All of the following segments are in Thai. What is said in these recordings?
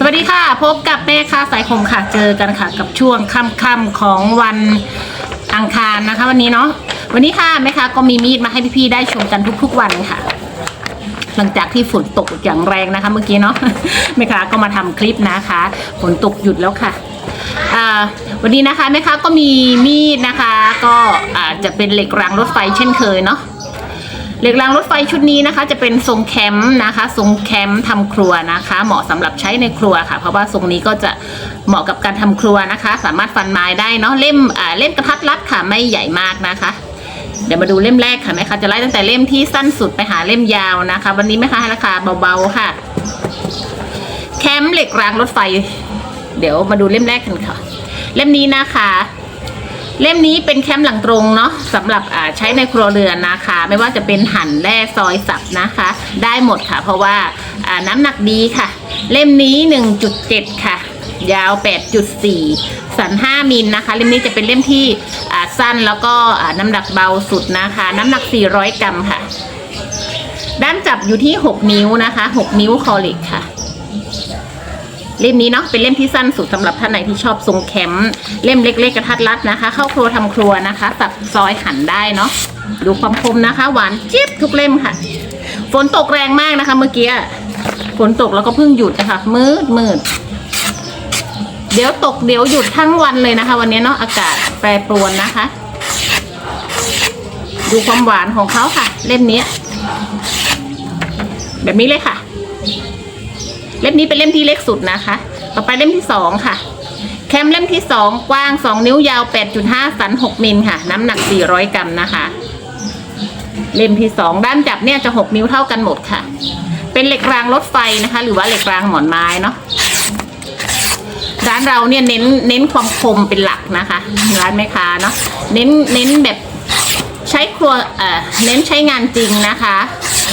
สวัสดีค่ะ พบกับแม่ค้าสายคมค่ะเจอกันค่ะ กับช่วงค่ำๆของวันอังคารนะคะ วันนี้เนาะวันนี้ค่ะแม่ค้าก็มีมีดมาให้พี่ๆได้ชมกันทุก ๆ วันค่ะ หลังจากที่ฝนตกอย่างแรงนะคะ เมื่อกี้เนาะแม่ค้าก็มาทำคลิปนะคะฝนตกหยุดแล้วค่ะวันนี้นะคะแม่ค้าก็มีมีดนะคะ ก็อาจจะเป็นเหล็กรางรถไฟเช่นเคยเนาะ เหล็กรางรถไฟชุดนี้นะคะ จะเป็นทรงแคมป์นะคะ ทรงแคมป์ทำครัวนะคะ เหมาะสำหรับใช้ในครัวค่ะ เพราะว่าทรงนี้ก็จะเหมาะกับการทำครัวนะคะ สามารถฟันไม้ได้เนาะเล่มอ่าเล่มกระทัดรัดค่ะไม่ใหญ่มากนะคะ เดี๋ยวมาดูเล่มแรกค่ะแม่ค้าจะไล่ตั้งแต่เล่มที่สั้นสุดไปหาเล่มยาวนะคะ วันนี้แม่ค้าให้ราคาเบาๆค่ะ แคมป์เหล็กรางรถไฟ เดี๋ยวมาดูเล่มแรกกันค่ะ เล่มนี้นะคะ เล่มนี้เป็นแคมป์หลังตรงเนาะสำหรับใช้ในครัวเรือนนะคะ ไม่ว่าจะเป็นหั่นแร่ซอยสับนะคะ ได้หมดค่ะ เพราะว่าน้ำหนักดีค่ะ เล่มนี้ 1.7 ค่ะ ยาว 8.4 สัน 5 มิลนะคะ เล่มนี้จะเป็นเล่มที่สั้นแล้วก็น้ำหนักเบาสุดนะคะ น้ำหนัก 400 กรัมค่ะ ด้านจับอยู่ที่ 6 นิ้วนะคะ 6 นิ้วคอลิกค่ะ เล่มนี้เนาะเป็นเล่มที่สั้นสุดสำหรับท่านไหนที่ชอบทรงแคมป์เล่มเล็ก ๆ กระทัดรัดนะคะ เข้าครัวทำครัวนะคะสับซอยหั่นได้เนาะดูความคมนะคะ หวานจี๊บทุกเล่มค่ะ ฝนตกแรงมากนะคะ เมื่อกี้ฝนตกแล้วก็เพิ่งหยุดนะคะมืดมืดเดี๋ยวตกเดี๋ยวหยุดทั้งวันเลยนะคะ วันนี้เนาะอากาศแปรปรวนนะคะ ดูความหวานของเขาค่ะ เล่มนี้ แบบนี้เลยค่ะ เล่มนี้เป็นเล่มที่เล็กสุดนะคะ ต่อไปเล่มที่สองค่ะ แคมเล่มที่สองกว้าง2นิ้วยาว8.5สัน6มิลค่ะ น้ำหนัก400กรัมนะคะ เล่มที่สองด้านจับเนี่ยจะ6นิ้วเท่ากันหมดค่ะ เป็นเหล็กรางรถไฟนะคะ หรือว่าเหล็กรางหมอนไม้เนาะร้านเราเนี่ยเน้นเน้นความคมเป็นหลักนะคะ ร้านแม่ค้าเนาะเน้นเน้นแบบใช้ครัวเอ่อเน้นใช้งานจริงนะคะ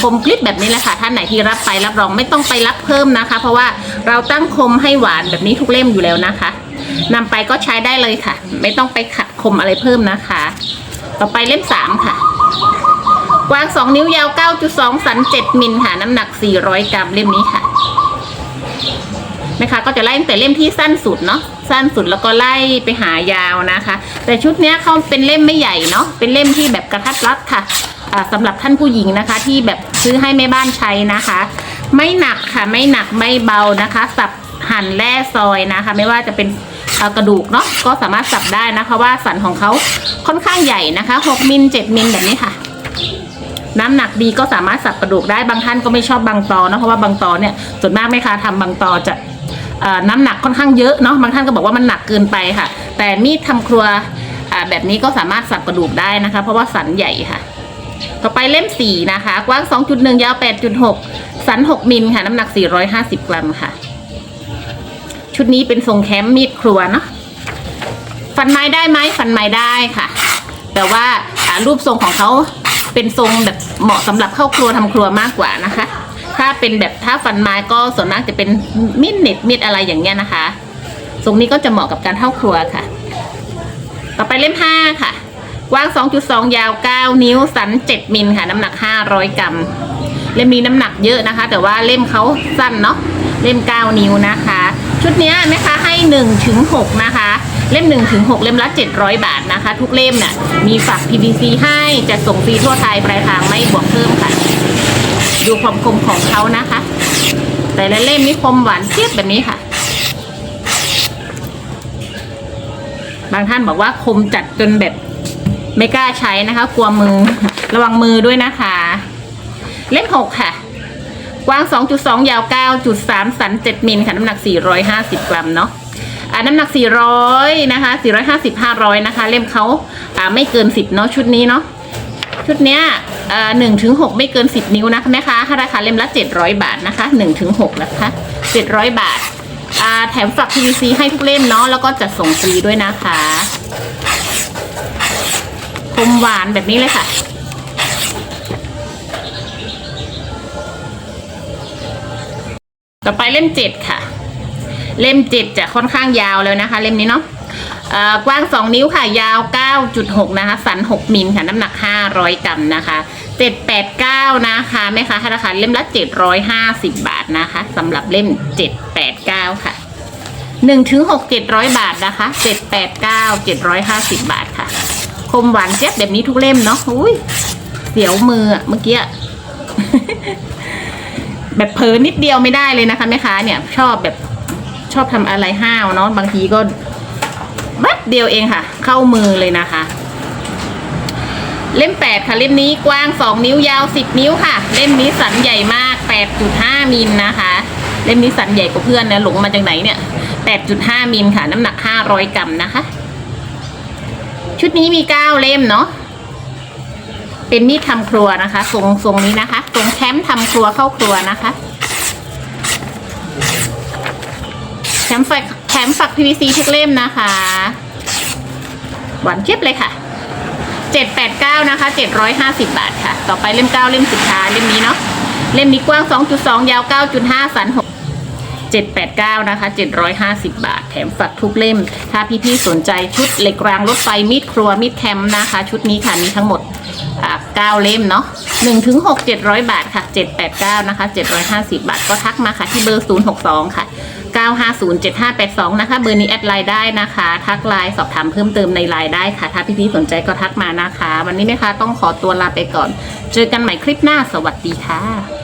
คมกลิบแบบนี้แหละค่ะท่านไหนที่รับไปรับรองไม่ต้องไปรับเพิ่มนะคะ เพราะว่าเราตั้งคมให้หวานแบบนี้ทุกเล่มอยู่แล้วนะคะนำไปก็ใช้ได้เลยค่ะ ไม่ต้องไปขัดคมอะไรเพิ่มนะคะ ต่อไปเล่มสามค่ะกว้าง 2 นิ้วยาว 9.2 สัน 7 มิลค่ะ น้ำหนัก 400 กรัมเล่มนี้ค่ะนะคะก็จะไล่ตั้งแต่เล่มที่สั้นสุดเนาะสั้นสุดแล้วก็ไล่ไปหายาวนะคะ แต่ชุดเนี้ยเขาเป็นเล่มไม่ใหญ่เนาะเป็นเล่มที่แบบกระทัดรัดค่ะ สำหรับท่านผู้หญิงนะคะ ที่แบบซื้อให้แม่บ้านใช้นะคะ ไม่หนักค่ะไม่หนักไม่เบานะคะ สับหั่นแร่ซอยนะคะ ไม่ว่าจะเป็นกระดูกเนาะก็สามารถสับได้นะคะ ว่าสันของเขาค่อนข้างใหญ่นะคะ6มิล7มิลแบบนี้ค่ะ น้ำหนักดีก็สามารถสับกระดูกได้บางท่านก็ไม่ชอบบางตอเนอะเพราะว่าบางตอเนี่ยส่วนมากแม่ค้าทำบางตอจะอน้ำหนักค่อนข้างเยอะเนาะบางท่านก็บอกว่ามันหนักเกินไปค่ะ แต่มีดทำครัวแบบนี้ก็สามารถสับกระดูกได้นะคะ เพราะว่าสันใหญ่ค่ะ ต่อไปเล่มสี่นะคะ กว้าง 2.1 ยาว 8.6 สัน 6 มิลค่ะ น้ำหนัก 450 กรัมค่ะ ชุดนี้เป็นทรงแคมมีดครัวเนาะฟันไม้ได้ไหมฟันไม้ได้ค่ะ แต่ว่ารูปทรงของเขาเป็นทรงแบบเหมาะสำหรับเข้าครัวทำครัวมากกว่านะคะ ถ้าเป็นแบบถ้าฟันไม้ก็ส่วนมากจะเป็นมีดเน็ตมีดอะไรอย่างเงี้ยนะคะ ทรงนี้ก็จะเหมาะกับการเข้าครัวค่ะ ต่อไปเล่มห้าค่ะ กว้าง 2.2 ยาว 9 นิ้ว สัน 7 มิลค่ะ น้ำหนัก 500 กรัม เล่มนี้น้ำหนักเยอะนะคะ แต่ว่าเล่มเขาสั้นเนาะ เล่ม 9 นิ้วนะคะ ชุดนี้แม่ค้าให้1ถึง6นะคะ เล่ม1ถึง6เล่มละ 700 บาทนะคะ ทุกเล่มน่ะ มีฝัก PVC ให้จะส่งฟรีทั่วไทยปลายทางไม่บวกเพิ่มค่ะ ดูความคมของเขานะคะ แต่ละเล่มนี่คมหวานเจี๊ยบแบบนี้ค่ะบางท่านบอกว่าคมจัดจนแบบ ไม่กล้าใช้นะคะ กลัวมือ ระวังมือด้วยนะคะ เล่มหกค่ะ กว้าง 2.2 ยาว 9.3 สัน 7มิลค่ะ น้ำหนัก 450 กรัมเนาะอ่าน้ำหนัก 400 นะคะ 450 500 นะคะ เล่มเขาอ่าไม่เกิน 10 เนาะชุดนี้เนาะชุดเนี้ยอ่า1ถึง6ไม่เกิน10นิ้วนะคะแม่ค้าราคาเล่มละ700บาทนะคะ1ถึง6นะคะ700บาทอ่าแถมฝัก PVC ให้ทุกเล่มเนาะแล้วก็จัดส่งฟรีด้วยนะคะ คมหวานแบบนี้เลยค่ะ ต่อไปเล่มเจ็ดค่ะ เล่มเจ็ดจะค่อนข้างยาวเลยนะคะ เล่มนี้เนาะกว้าง 2 นิ้วค่ะ ยาว 9.6 นะคะ สัน 6 มิลค่ะ น้ำหนัก 500 กรัมนะคะเจ็ดแปดเก้านะคะแม่ค้าให้ราคาเล่มละเจ็ดร้อยห้าสิบบาทนะคะสำหรับเล่มเจ็ดแปดเก้าค่ะหนึ่งถึงหกเจ็ดร้อยบาทนะคะเจ็ดแปดเก้าเจ็ดร้อยห้าสิบบาทค่ะ คมหวานเจ็บแบบนี้ทุกเล่มเนาะอุ้ยเสียวมืออะเมื่อกี้ แบบเผลอนิดเดียวไม่ได้เลยนะคะแม่ค้าเนี่ย ชอบแบบชอบทำอะไรห้าวเนาะบางทีก็แป๊บเดียวเองค่ะ เข้ามือเลยนะคะ เล่ม8ค่ะ เล่มนี้กว้าง2นิ้วยาว10นิ้วค่ะ เล่มนี้สันใหญ่มาก8.5มิลนะคะ เล่มนี้สันใหญ่กว่าเพื่อนนะหลงมาจากไหนเนี่ย8.5มิลค่ะ น้ำหนัก500กรัมนะคะ ชุดนี้มี9เล่มเนาะเป็นมีดทำครัวนะคะทรงทรงนี้นะคะทรงแคมป์ทำครัวเข้าครัวนะคะแคมป์ฝักแคมป์ฝัก PVC ทุกเล่มนะคะ หวานเจี๊ยบเลยค่ะ789นะคะ750บาทค่ะ ต่อไปเล่ม9เล่มสุดท้ายเล่มนี้เนาะเล่มนี้กว้าง2.2ยาว9.5สัน6 789 นะคะ 750 บาท แถมฝักทุกเล่ม ถ้าพี่ๆสนใจชุดเหล็กรางรถไฟมีดครัวมีดแคมป์นะคะ ชุดนี้ค่ะมีทั้งหมดอ่า9เล่มเนาะ1ถึง6 700 บาทค่ะ 789 นะคะ 750 บาท ก็ทักมาค่ะที่เบอร์ 062 ค่ะ 9507582 นะคะ เบอร์นี้แอดไลน์ได้นะคะ ทักไลน์สอบถามเพิ่มเติมในไลน์ได้ค่ะ ถ้าพี่ๆสนใจก็ทักมานะคะ วันนี้นะคะต้องขอตัวลาไปก่อน เจอกันใหม่คลิปหน้า สวัสดีค่ะ